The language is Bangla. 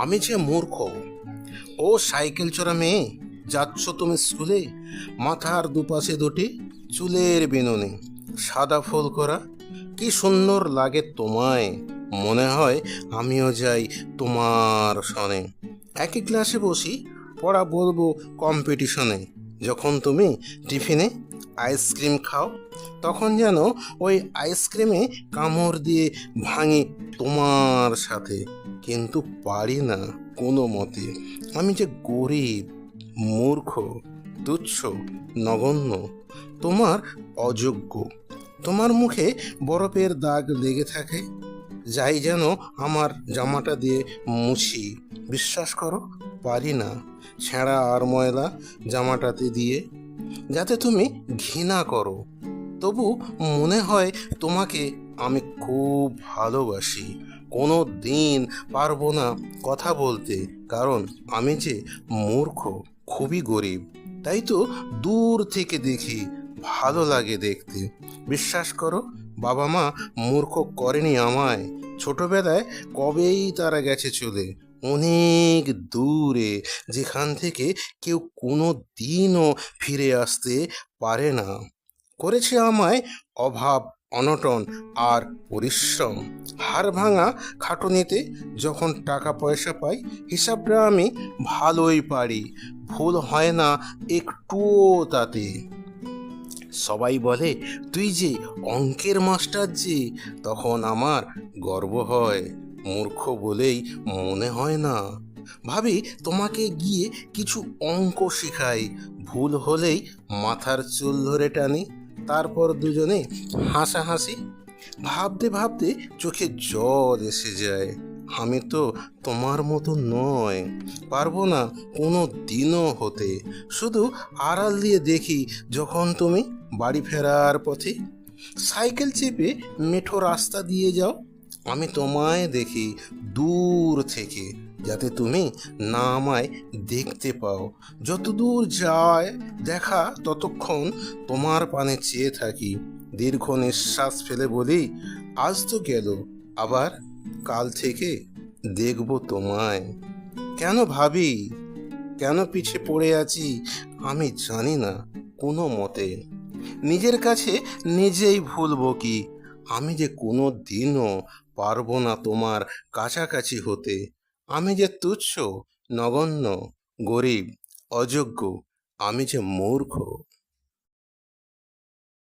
আমি যে মূর্খ, ও সাইকেল চড়া মেয়ে, যাচ্ছ তুমি স্কুলে? মাথার দুপাশে দুটি চুলের বিনুনি, সাদা ফুল করা, কি সুন্দর লাগে তোমায়। মনে হয় আমিও যাই তোমার সনে। একই ক্লাসে বসি, পড়া বলব কম্পিটিশনে যখন তুমি টিফিনে আইসক্রিম খাও, তখন যেন ওই আইসক্রিমে কামড় দিয়ে ভাঙে তোমার সাথে। কিন্তু পারি না কোনো মতে। আমি যে গরিব, মূর্খ, তুচ্ছ, নগণ্য, তোমার অযোগ্য। তোমার মুখে বরফের দাগ লেগে থাকে, যাই যেন আমার জামাটা দিয়ে মুছি। বিশ্বাস করো, পারি না। ছেঁড়া আর ময়লা জামাটাতে দিয়ে যাতে তুমি ঘৃণা করো। তবু মনে হয় তোমাকে আমি খুব ভালোবাসি। কোনো দিন পারব না কথা বলতে, কারণ আমি যে মূর্খ, খুবই গরিব। তাই তো দূর থেকে দেখি, ভালো লাগে দেখতে। বিশ্বাস করো, বাবা মা মূর্খ করেনি আমায়। ছোটবেলায় কবেই তারা গেছে চলে। অনেক দূরে, যেখান থেকে কেউ কোনো দিনও ফিরে আসতে পারে না। করেছে আমায় অভাব, অনটন আর পরিশ্রম। হাড় ভাঙা খাটুনিতে যখন টাকা পয়সা পাই, হিসাবটা আমি ভালোই পারি। ভুল হয় না একটুও তাতে। সবাই বলে, তুই যে অঙ্কের মাস্টার যে, তখন আমার গর্ব হয়। মূর্খ বলেই মনে হয় না। ভাবি, তোমাকে গিয়ে কিছু অঙ্ক শেখাই। ভুল হলেই মাথার চুল ধরে টানি, তারপর দুজনে হাসাহাসি। ভাবতে ভাবতে চোখে জল এসে যায়। আমি তো তোমার মতো নয়। পারব না কোনো দিনও হতে। শুধু আড়াল দিয়ে দেখি যখন তুমি বাড়ি ফেরার পথে। সাইকেল চেপে মেঠো রাস্তা দিয়ে যাও, আমি তোমায় দেখি দূর থেকে, যাতে তুমি না আমায় দেখতে পাও। যতদূর যায় দেখা ততক্ষণ তোমার পানে চেয়ে থাকি। দীর্ঘ নিঃশ্বাস ফেলে বলি, আজ তো গেল, আবার কাল থেকে দেখব তোমায়। কেন ভাবি? কেন পিছে পড়ে আছি? আমি জানি না, কোনো মতে। নিজের কাছে নিজেই ভুলবো কি? আমি যে কোনো দিনও পারব না তোমার কাছাকাছি হতে। আমি যে তুচ্ছ, নগণ্য, গরিব, অযোগ্য, আমি যে মূর্খ।